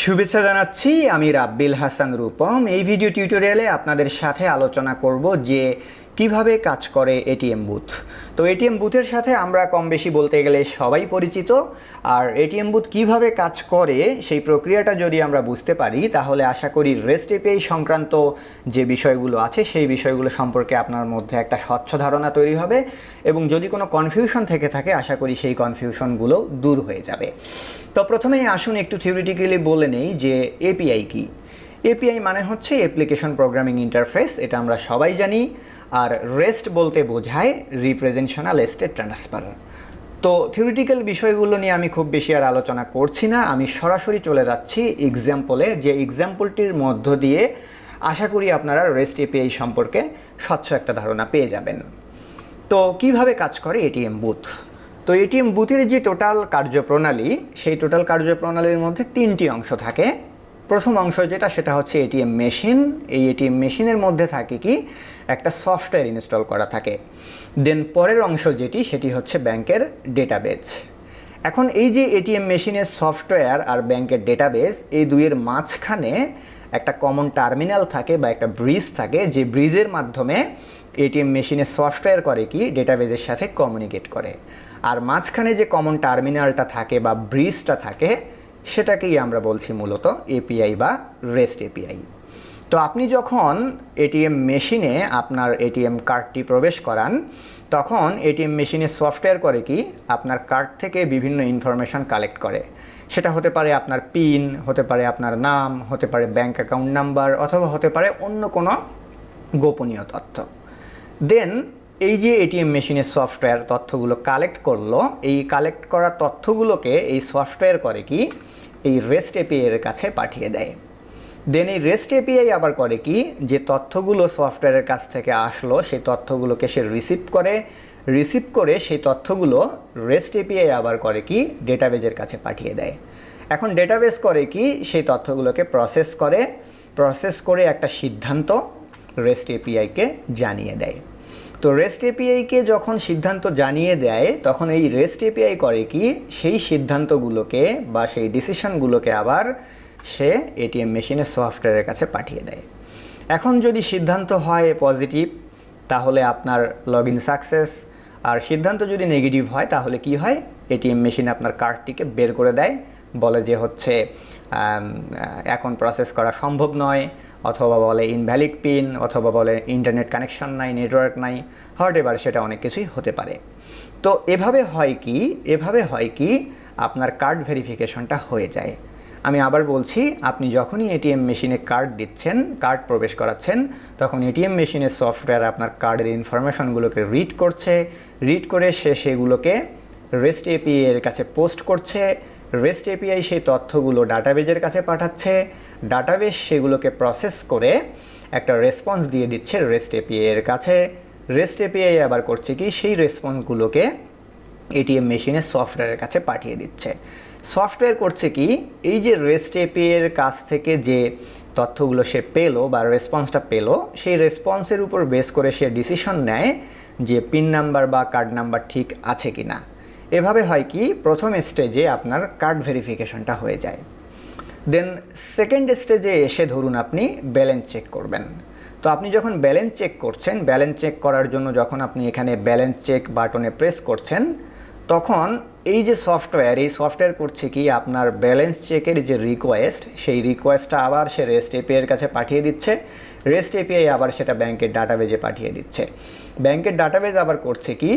শুভেচ্ছা জানাচ্ছি আমি রাব্বিল হাসান রূপম। এই ভিডিও টিউটোরিয়ালে আপনাদের সাথে আলোচনা করব যে কীভাবে কাজ করে এটিএম বুথ? তো এটিএম বুথের সাথে আমরা কম বেশি বলতে গেলে সবাই পরিচিত। আর এটিএম বুথ কীভাবে কাজ করে সেই প্রক্রিয়াটা যদি আমরা বুঝতে পারি, তাহলে আশা করি রেস্ট এপিআই সংক্রান্ত যে বিষয়গুলো আছে, সেই বিষয়গুলো সম্পর্কে আপনার মধ্যে একটা স্বচ্ছ ধারণা তৈরি হবে। এবং যদি কোনো কনফিউশন থেকে থাকে, আশা করি সেই কনফিউশনগুলো দূর হয়ে যাবে। তো প্রথমেই আসুন একটু থিওরিটিক্যালি বলে নেই যে এপিআই কি? এপিআই মানে হচ্ছে অ্যাপ্লিকেশন প্রোগ্রামিং ইন্টারফেস এটা আমরা সবাই জানি। আর রেস্ট বলতে বোঝায় রিপ্রেজেন্টেশনাল স্টেট ট্রান্সফার তো থিওরিটিক্যাল বিষয়গুলো নিয়ে আমি খুব বেশি আর আলোচনা করছি না, আমি সরাসরি চলে যাচ্ছি এক্সাম্পলে যে এক্সাম্পলটির মধ্য দিয়ে আশা করি আপনারা রেস্ট এপিআই সম্পর্কে স্বচ্ছ একটা ধারণা পেয়ে যাবেন। তো কীভাবে কাজ করে এটিএম বুথ? তো এটিএম বুথের যে টোটাল কার্যপ্রণালী, সেই টোটাল কার্যপ্রণালীর মধ্যে তিনটি অংশ থাকে। প্রথম অংশ যেটা, সেটা হচ্ছে এটিএম মেশিন। এই এটিএম মেশিনের মধ্যে থাকে কি? একটা সফটওয়্যার ইনস্টল করা থাকে। দেন পরের অংশ যেটি, সেটি হচ্ছে ব্যাংকের ডেটাবেজ এখন এই যে এটিএম মেশিনের সফটওয়্যার আর ব্যাংকের ডেটাবেস এই দুইয়ের মাঝখানে একটা কমন টার্মিনাল থাকে বা একটা ব্রিজ থাকে, যে ব্রিজের মাধ্যমে এটিএম মেশিনের সফটওয়্যার করে কি ডেটাবেজের সাথে কমিউনিকেট করে। আর মাঝখানে যে কমন টার্মিনালটা থাকে বা ব্রিজটা থাকে, সেটাকেই আমরা বলছি মূলত এপিআই বা রেস্ট এপিআই তো আপনি যখন এটিএম মেশিনে আপনার এটিএম কার্ডটি প্রবেশ করান, তখন এটিএম মেশিনে সফটওয়্যার করে কি? আপনার কার্ড থেকে বিভিন্ন ইনফরমেশন কালেক্ট করে। সেটা হতে পারে আপনার পিন, হতে পারে আপনার নাম, হতে পারে ব্যাংক অ্যাকাউন্ট নাম্বার, অথবা হতে পারে অন্য কোনো গোপনীয় তথ্য। দেন, এই যে এটিএম মেশিনের সফটওয়্যার তথ্যগুলো কালেক্ট করল, এই কালেক্ট করা তথ্যগুলোকে এই সফটওয়্যার করে কি? এই রেস্ট এপিআই এর কাছে পাঠিয়ে দেয়। দেন এই রেস্ট এপিআই আবার করে কি? যে তথ্যগুলো সফটওয়্যারের কাছ থেকে আসলো, সেই তথ্যগুলোকে সে রিসিভ করে। রিসিভ করে সেই তথ্যগুলো রেস্ট এপিআই আবার করে কি? ডেটাবেজের কাছে পাঠিয়ে দেয়। এখন ডেটাবেস করে কি? সেই তথ্যগুলোকে প্রসেস করে। প্রসেস করে একটা সিদ্ধান্ত রেস্ট এপিআইকে জানিয়ে দেয়। তো রেস্ট এপিআইকে যখন সিদ্ধান্ত জানিয়ে দেয়, তখন এই রেস্ট এপিআই করে কি? সেই সিদ্ধান্তগুলোকে বা সেই ডিসিশনগুলোকে আবার সে এটিএম মেশিনের সফটওয়্যারের কাছে পাঠিয়ে দেয়। এখন যদি সিদ্ধান্ত হয় পজিটিভ, তাহলে আপনার লগ ইন সাকসেস আর সিদ্ধান্ত যদি নেগেটিভ হয়, তাহলে কি হয়? এটিএম মেশিন আপনার কার্ডটিকে বের করে দেয়। বলে যে হচ্ছে এখন প্রসেস করা সম্ভব নয়। অথবা বলে ইনভ্যালিড পিন অথবা বলে ইন্টারনেট কানেকশন নাই নেটওয়ার্ক নাই। হট এবার সেটা অনেক কিছুই হতে পারে। তো এভাবে হয় কি? এভাবে হয় কি? আপনার কার্ড ভেরিফিকেশনটা হয়ে যায়। আমি আবার বলছি, আপনি যখনই এটিএম মেশিনে কার্ড দিচ্ছেন, কার্ড প্রবেশ করাচ্ছেন, তখন এটিএম মেশিনের সফটওয়্যার আপনার কার্ডের ইনফরমেশনগুলোকে রিড করছে রিড করে সে সেগুলোকে রেস্ট এপিআই এর কাছে পোস্ট করছে রেস্ট এপিআই সেই তথ্যগুলো ডাটাবেজের কাছে পাঠাচ্ছে ডাটাবেস সেগুলোকে প্রসেস করে একটা রেসপন্স দিয়ে দিচ্ছে রেস্ট এপিআই এর কাছে। রেস্ট এপিআই আবার করছে কি, সেই রেসপন্সগুলোকে এটিএম মেশিনের সফটওয়্যারের কাছে পাঠিয়ে দিচ্ছে। সফটওয়্যার করছে কি? এই যে রেস্ট এপিআই এর কাছ থেকে যে তথ্যগুলো সে পেল বা রেসপন্সটা পেল, সেই রেসপন্সের উপর বেস করে সে ডিসিশন নেয় যে পিন নাম্বার বা কার্ড নাম্বার ঠিক আছে কি না এভাবে হয় কি? প্রথম স্টেজে আপনার কার্ড ভেরিফিকেশনটা হয়ে যায়। দেন সেকেন্ড স্টেজে এসে ধরুন আপনি ব্যালেন্স চেক করবেন। তো আপনি যখন ব্যালেন্স চেক করছেন ব্যালেন্স চেক করার জন্য যখন আপনি এখানে ব্যালেন্স চেক বাটনে প্রেস করছেন, তখন এই যে সফটওয়্যার এই সফটওয়্যার করছে কি, আপনার ব্যালেন্স চেকের যে রিকোয়েস্ট সেই রিকোয়েস্টটা আবার সে রেস্ট এপিআইয়ের কাছে পাঠিয়ে দিচ্ছে। রেস্ট এপিআই আবার সেটা ব্যাংকের ডাটাবেজে পাঠিয়ে দিচ্ছে। ব্যাংকের ডাটাবেজ আবার করছে কি,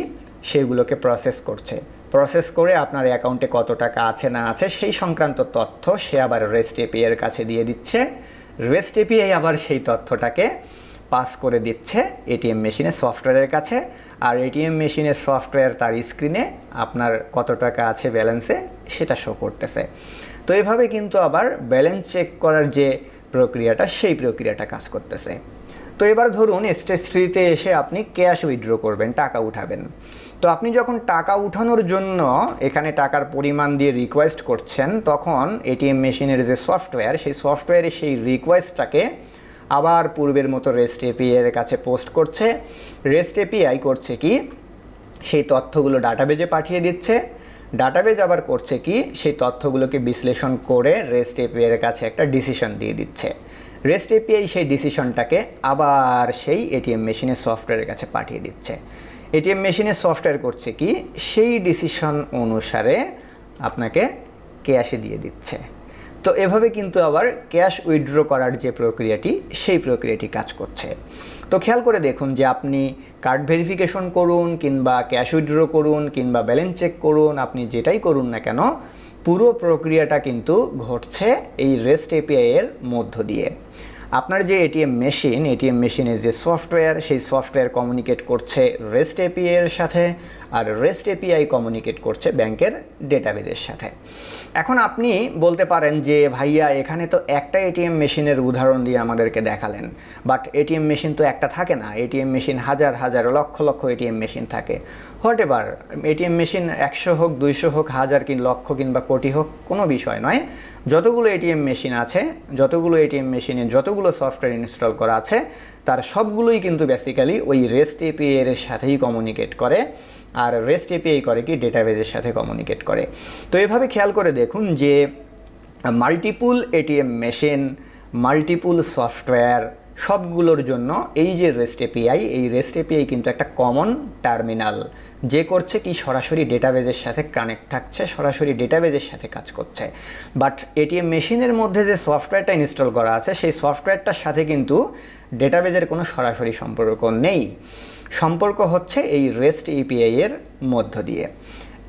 সেগুলোকে প্রসেস করছে। প্রসেস করে আপনার অ্যাকাউন্টে কত টাকা আছে না আছে, সেই সংক্রান্ত তথ্য সে আবার রেস্ট এপিআইয়ের কাছে দিয়ে দিচ্ছে। রেস্ট এপিআই আবার সেই তথ্যটাকে পাস করে দিচ্ছে এটিএম মেশিনে সফটওয়্যারের কাছে। আর এটিএম মেশিনের সফটওয়্যার তার স্ক্রিনে আপনার কত টাকা আছে ব্যালেন্সে সেটা শো করতেছে। তো এভাবে কিন্তু আবার ব্যালেন্স চেক করার যে প্রক্রিয়াটা, সেই প্রক্রিয়াটা কাজ করতেছে। তো এবার ধরুন স্টেজ থ্রিতে এসে আপনি ক্যাশ উইথড্র করবেন, টাকা উঠাবেন। তো আপনি যখন টাকা উঠানোর জন্য এখানে টাকার পরিমাণ দিয়ে রিকোয়েস্ট করছেন, তখন এটিএম মেশিনের যে সফটওয়্যার সেই সফটওয়্যারে সেই রিকোয়েস্টটাকে আবার পূর্বের মতো রেস্ট এপিআই এর কাছে পোস্ট করছে। রেস্ট এপিআই করছে কি? সেই তথ্যগুলো ডাটাবেজে পাঠিয়ে দিচ্ছে। ডাটাবেজ আবার করছে কি? সেই তথ্যগুলোকে বিশ্লেষণ করে রেস্ট এপিআই এর কাছে একটা ডিসিশন দিয়ে দিচ্ছে। রেস্ট এপিআই সেই ডিসিশনটাকে আবার সেই এটিএম মেশিনের সফটওয়্যারের কাছে পাঠিয়ে দিচ্ছে। এটিএম মেশিনের সফটওয়্যার করছে কি? সেই ডিসিশন অনুসারে আপনাকে ক্যাশে দিয়ে দিচ্ছে। তো এভাবে কিন্তু আবার ক্যাশ উইথড্র করার যে প্রক্রিয়াটি, সেই প্রক্রিয়াটি কাজ করছে। তো খেয়াল করে দেখুন যে আপনি কার্ড ভেরিফিকেশন করুন কিংবা ক্যাশ উইথড্র করুন কিংবা ব্যালেন্স চেক করুন, আপনি যেটাই করুন না কেন, পুরো প্রক্রিয়াটা কিন্তু ঘটছে এই রেস্ট এপিআই এর মধ্য দিয়ে। আপনার যে এটিএম মেশিন এটিএম মেশিনের যে সফটওয়্যার সেই সফটওয়্যার কমিউনিকেট করছে রেস্ট এপিআই এর সাথে। আর রেস্ট এপিআই কমিউনিকেট করছে ব্যাংকের ডেটাবেজের সাথে। এখন আপনি বলতে পারেন যে, ভাইয়া, এখানে তো একটা এটিএম মেশিনের উদাহরণ দিয়ে আমাদেরকে দেখালেন। বাট এটিএম মেশিন তো একটা থাকে না। এটিএম মেশিন হাজার হাজার, লক্ষ লক্ষ এটিএম মেশিন থাকে। হোয়াট এভার এটিএম মেশিন একশো হোক, দুইশো হোক, হাজার কি লক্ষ কিংবা কোটি হোক, কোনো বিষয় নয়। যতগুলো এটিএম মেশিন আছে, যতগুলো এটিএম মেশিনে যতগুলো সফটওয়্যার ইনস্টল করা আছে তার সবগুলোই কিন্তু বেসিক্যালি ওই রেস্ট এপিআই এর সাথেই কমিউনিকেট করে। আর রেস্ট এপিআই করে কি? ডেটাবেজের সাথে কমিউনিকেট করে। তো এভাবে খেয়াল করে দেখুন যে multiple ATM machine multiple software সবগুলোর জন্য এই যে রেস্ট এপিআই এই রেস্ট এপিআই কিন্তু একটা কমন টার্মিনাল যে করছে কি? সরাসরি ডেটাবেজের সাথে কানেক্ট থাকছে, সরাসরি ডেটাবেজের সাথে কাজ করছে। বাট এটিএম মেশিনের মধ্যে যে সফটওয়্যারটা ইনস্টল করা আছে, সেই সফটওয়্যারটার সাথে কিন্তু ডেটাবেজের কোনো সরাসরি সম্পর্ক নেই। সম্পর্ক হচ্ছে এই রেস্ট এপিআই এর মধ্য দিয়ে।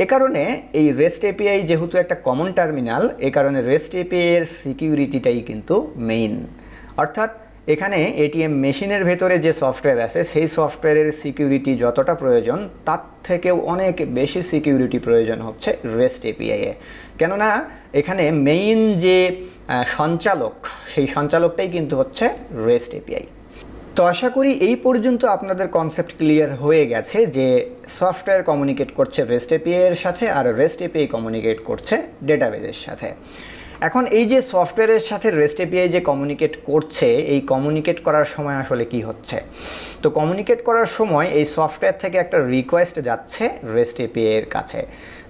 এ কারণে এই রেস্ট এপিআই যেহেতু একটা কমন টার্মিনাল এ কারণে রেস্ট এপিআই এর সিকিউরিটিটাই কিন্তু মেইন অর্থাৎ এখানে এটিএম মেশিনের ভেতরে যে সফটওয়্যার আছে, সেই সফটওয়্যারের সিকিউরিটি যতটা প্রয়োজন, তার থেকেও অনেক বেশি সিকিউরিটি প্রয়োজন হচ্ছে রেস্ট এপিআইয়ে কেননা এখানে মেইন যে সঞ্চালক, সেই সঞ্চালকটাই কিন্তু হচ্ছে রেস্ট এপিআই তো আশা করি এই পর্যন্ত আপনাদের কনসেপ্ট ক্লিয়ার হয়ে গেছে যে সফটওয়্যার কমিউনিকেট করছে রেস্ট এপিআইয়ের সাথে আর রেস্ট এপিআই কমিউনিকেট করছে ডেটাবেজের সাথে। এখন এই যে সফটওয়্যারের সাথে রেস্ট এপিআই যে কমিউনিকেট করছে, এই কমিউনিকেট করার সময় আসলে কি হচ্ছে? তো কমিউনিকেট করার সময় এই সফটওয়্যার থেকে একটা রিকোয়েস্ট যাচ্ছে রেস্ট এপিআই এর কাছে।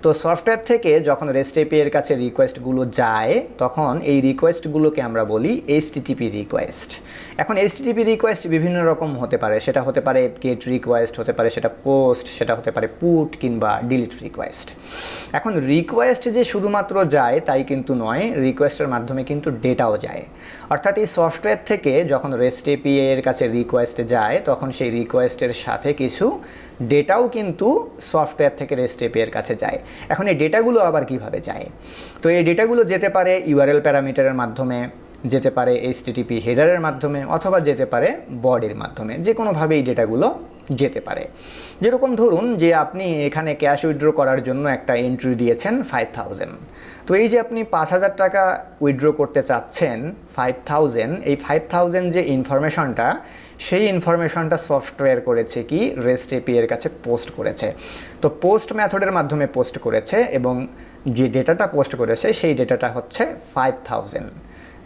তো সফটওয়্যার থেকে যখন রেস্ট এপিআই এর কাছে রিকোয়েস্টগুলো যায়, তখন এই রিকোয়েস্টগুলোকে আমরা বলি এইচটিটিপি রিকোয়েস্ট এখন এইচটিটিপি রিকোয়েস্ট বিভিন্ন রকম হতে পারে। সেটা হতে পারে গেট রিকোয়েস্ট হতে পারে সেটা পোস্ট সেটা হতে পারে পুট কিংবা ডিলিট রিকোয়েস্ট এখন রিকোয়েস্ট যে শুধুমাত্র যায়, তাই কিন্তু নয় রিকোয়েস্টের মাধ্যমে কিন্তু ডেটাও যায়। অর্থাৎ এই সফটওয়্যার থেকে যখন রেস্ট এপিআই এর কাছে রিকোয়েস্ট যায়, তখন সেই রিকোয়েস্টের সাথে কিছু ডেটাও কিন্তু সফটওয়্যার থেকে রেস্ট এপিআই এর কাছে যায়। এখন এই ডেটাগুলো আবার কীভাবে যায়? তো এই ডেটাগুলো যেতে পারে ইউআরএল প্যারামিটারের মাধ্যমে, যেতে পারে এইচটিটিপি হেডারের মাধ্যমে, অথবা যেতে পারে বডির মাধ্যমে। যে কোনোভাবে এই ডেটাগুলো যেতে পারে। যেরকম ধরুন যে আপনি এখানে ক্যাশ উইথড্র করার জন্য একটা এন্ট্রি দিয়েছেন ফাইভ থাউজেন্ড তো এই যে আপনি পাঁচ হাজার টাকা উইথড্র করতে চাচ্ছেন ফাইভ থাউজেন্ড এই ফাইভ থাউজেন্ড যে ইনফরমেশনটা সেই ইনফরমেশনটা সফটওয়্যার করেছে কি রেস্ট এর কাছে পোস্ট করেছে। তো পোস্ট মেথডের মাধ্যমে পোস্ট করেছে এবং যে ডেটাটা পোস্ট করেছে সেই ডেটাটা হচ্ছে ফাইভ থাউজেন্ড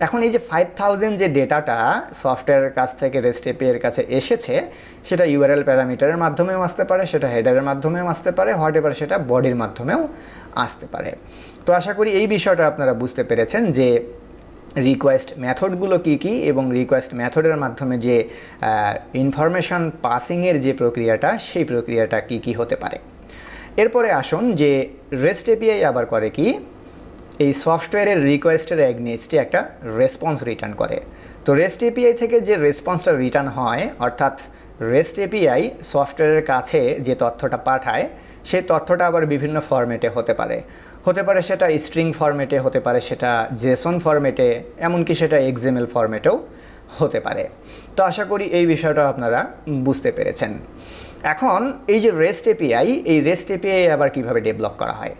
এখন এই যে ফাইভ থাউজেন্ড যে ডেটাটা সফটওয়্যারের কাছ থেকে রেস্ট এর কাছে এসেছে, সেটা ইউআরএল প্যারামিটারের মাধ্যমেও আসতে পারে, সেটা হেডারের মাধ্যমেও আসতে পারে হোয়াট এভার সেটা বডির মাধ্যমেও আসতে পারে। তো আশা করি এই বিষয়টা আপনারা বুঝতে পেরেছেন যে রিকোয়েস্ট মেথডগুলো কী কী এবং রিকোয়েস্ট মেথডের মাধ্যমে যে ইনফরমেশন পাসিংয়ের যে প্রক্রিয়াটা, সেই প্রক্রিয়াটা কী কী হতে পারে? এরপরে আসুন যে রেস্ট এপিআই আবার করে কি? এই সফটওয়্যারের রিকোয়েস্টের অ্যাগনিস্টে একটা রেসপন্স রিটার্ন করে। তো রেস্ট এপিআই থেকে যে রেসপন্সটা রিটার্ন হয়, অর্থাৎ রেস্ট এপিআই সফটওয়্যারের কাছে যে তথ্যটা পাঠায়, সেই তথ্যটা আবার বিভিন্ন ফরম্যাটে হতে পারে। হতে পারে সেটা স্ট্রিং ফরম্যাটে হতে পারে, সেটা জেসন ফরম্যাটে এমনকি সেটা এক্সএমএল ফরম্যাটেও হতে পারে। তো আশা করি এই বিষয়টা আপনারা বুঝতে পেরেছেন। এখন এই যে রেস্ট এপিআই এই রেস্ট এপিআই আবার কীভাবে ডেভেলপ করা হয়?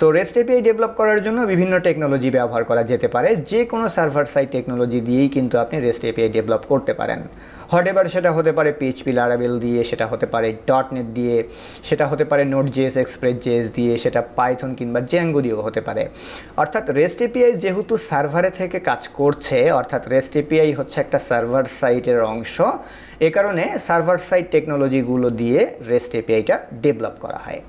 তো রেস্ট এপিআই ডেভেলপ করার জন্য বিভিন্ন টেকনোলজি ব্যবহার করা যেতে পারে যে কোনো সার্ভার সাইড টেকনোলজি দিয়েই কিন্তু আপনি রেস্ট এপিআই ডেভেলপ করতে পারেন। হট এবার সেটা হতে পারে পিএইচপি লারাবেল দিয়ে, সেটা হতে পারে. ডট নেট দিয়ে, সেটা হতে পারে নোট জেএস এক্সপ্রেস জেএস দিয়ে, সেটা পাইথন কিংবা জ্যাঙ্গো দিয়েও হতে পারে। অর্থাৎ রেস্ট এপিআই যেহেতু সার্ভারে থেকে কাজ করছে, অর্থাৎ রেস্ট এপিআই হচ্ছে একটা সার্ভার সাইটের অংশ, এ কারণে সার্ভার সাইট টেকনোলজিগুলো দিয়ে রেস্ট এপিআইটা ডেভেলপ করা হয়।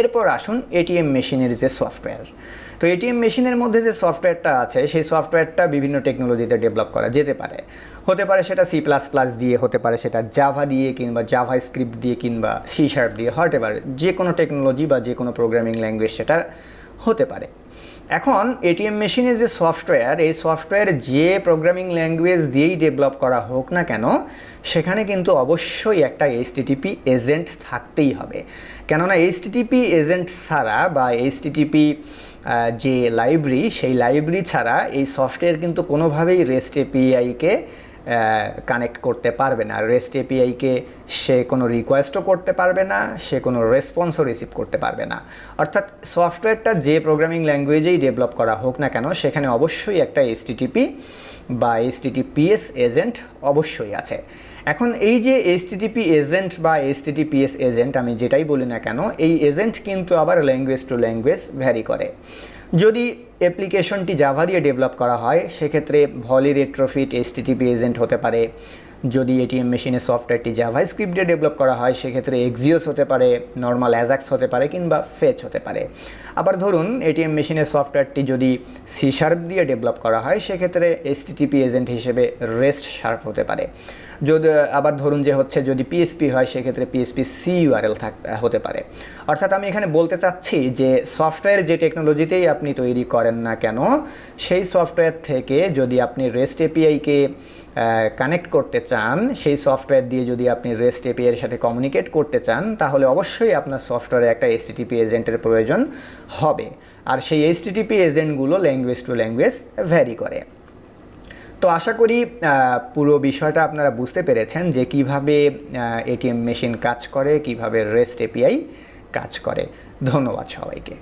এরপর আসুন এটিএম মেশিনের যে সফটওয়্যার তো এটিএম মেশিনের মধ্যে যে সফটওয়্যারটা আছে, সেই সফটওয়্যারটা বিভিন্ন টেকনোলজিতে ডেভেলপ করা যেতে পারে। হতে পারে সেটা সি প্লাস প্লাস দিয়ে, হতে পারে সেটা জাভা দিয়ে কিংবা জাভা স্ক্রিপ্ট দিয়ে কিংবা সি শার্প দিয়ে, হতে পারে। যে কোনো টেকনোলজি বা যে কোনো প্রোগ্রামিং ল্যাঙ্গুয়েজ সেটা হতে পারে। এখন এটিএম মেশিনের যে সফটওয়্যার এই সফটওয়্যার যে প্রোগ্রামিং ল্যাঙ্গুয়েজ দিয়েই ডেভেলপ করা হোক না কেন, সেখানে কিন্তু অবশ্যই একটা এইচটিটিপি এজেন্ট থাকতেই হবে। কেননা এইচটিটিপি এজেন্ট ছাড়া বা এইচটিটিপি যে লাইব্রেরি সেই লাইব্রেরি ছাড়া এই সফটওয়্যার কিন্তু কোনোভাবেই রেস্ট এপিআইকে কানেক্ট করতে পারবে না। রেস্ট এপিআইকে সে কোনো রিকোয়েস্টও করতে পারবে না, সে কোনো রেসপন্সও রিসিভ করতে পারবে না। অর্থাৎ সফটওয়্যারটা যে প্রোগ্রামিং ল্যাঙ্গুয়েজেই ডেভেলপ করা হোক না কেন, সেখানে অবশ্যই একটা এইচটিটিপি বা এইচটিটিপিএস এজেন্ট অবশ্যই আছে। এখন এই যে এইচটিটিপি এজেন্ট বা এইচটিটিপিএস এজেন্ট আমি যেটাই বলি না কেন, এই এজেন্ট কিন্তু আবার ল্যাঙ্গুয়েজ টু ল্যাঙ্গুয়েজ ভ্যারি করে। যদি অ্যাপ্লিকেশনটি জাভা দিয়ে ডেভেলপ করা হয় সেক্ষেত্রে ভলি রেট্রোফিট এসটিটিপি এজেন্ট হতে পারে। যদি এটিএম মেশিনে সফটওয়্যারটি জাভা স্ক্রিপ্ট দিয়ে ডেভেলপ করা হয়, সেক্ষেত্রে এক্সিওস হতে পারে, নর্মাল অ্যাজাক্স হতে পারে কিংবা ফেচ হতে পারে। আবার ধরুন, এটিএম মেশিনের সফটওয়্যারটি যদি সি শার্প দিয়ে ডেভেলপ করা হয়, সেক্ষেত্রে এইচটিটিপি এজেন্ট হিসেবে রেস্ট শার্প হতে পারে। যদি, আবার ধরুন যে হচ্ছে যদি পিএসপি হয়, সেক্ষেত্রে পিএসপি সি ইউআরএল থাক, হতে পারে। অর্থাৎ আমি এখানে বলতে চাচ্ছি যে সফটওয়্যার যে টেকনোলজিতেই আপনি তৈরি করেন না কেন, সেই সফটওয়্যার থেকে যদি আপনি রেস্ট এপিআইকে কানেক্ট করতে চান, সেই সফটওয়্যার দিয়ে যদি আপনি রেস্ট এপিআইয়ের সাথে কমিউনিকেট করতে চান, তাহলে অবশ্যই আপনার সফটওয়্যারে একটা এইচটিটিপি এজেন্টের প্রয়োজন হবে। আর সেই এইচটিটিপি এজেন্টগুলো ল্যাঙ্গুয়েজ টু ল্যাঙ্গুয়েজ ভ্যারি করে। তো আশা করি পুরো বিষয়টা আপনারা বুঝতে পেরেছেন যে কীভাবে এটিএম মেশিন কাজ করে, কীভাবে রেস্ট এপিআই কাজ করে। ধন্যবাদ সবাইকে।